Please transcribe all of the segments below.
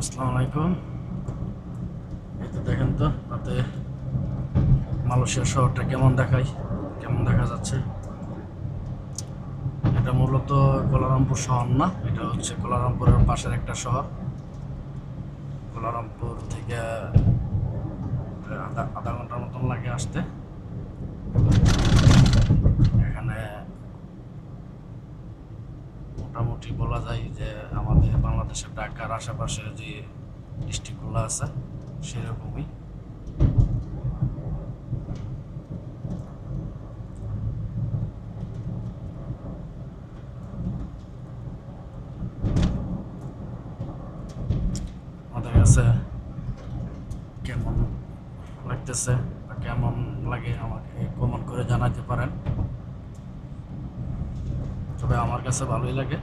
আসসালামু আলাইকুম। দেখেন তো, রাতে মালয়েশিয়া শহরটা কেমন দেখায়, কেমন দেখা যাচ্ছে? এটা মূলত কোলারামপুর শহর না, এটা হচ্ছে কোলারামপুরের পাশের একটা শহর। কোলারামপুর থেকে আধা আধা ঘণ্টার মতন লাগে আসতে। এখানে মোটামুটি বলা যায় বাংলাদেশের ঢাকার আশেপাশে যে ডিস্ট্রিক্টগুলো আছে, সেরকমই। আমাদের কাছে কেমন লাগতেছে বা কেমন লাগে আমাকে কমন করে জানাতে পারেন। তবে আমার কাছে ভালোই লাগে।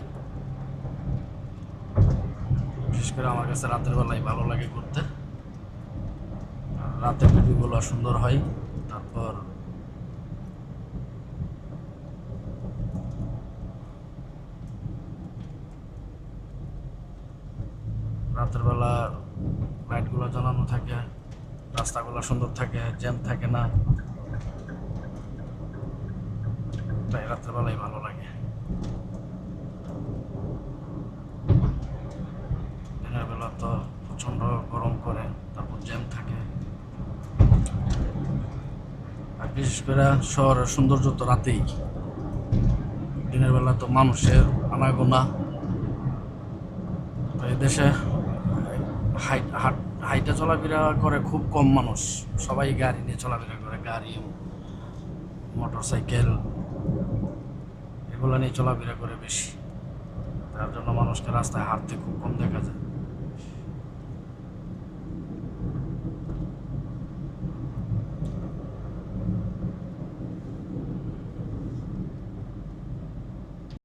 বিশেষ করে আমার কাছে রাতের বেলায় ভালো লাগে আর রাতের ভিডিওগুলো সুন্দর হয়। তারপর রাতের বেলা লাইটগুলো জ্বালানো থাকে, রাস্তাগুলো সুন্দর থাকে, জ্যাম থাকে না। তাই রাতের বেলায় ভালো লাগে দিনের বেলা তো প্রচণ্ড গরম করে তারপর জ্যাম থাকে আর বিশেষ করে শহরের সৌন্দর্য তো রাতেই। দিনের বেলা তো মানুষের আনাগোনা। দেশে হাট হাইটে চলাফেরা করে খুব কম মানুষ। সবাই গাড়ি নিয়ে চলাফেরা করে, গাড়ি মোটর সাইকেল এগুলো নিয়ে চলাফেরা করে বেশি। তার জন্য মানুষকে রাস্তায় হাঁটতে খুব কম দেখা যায়।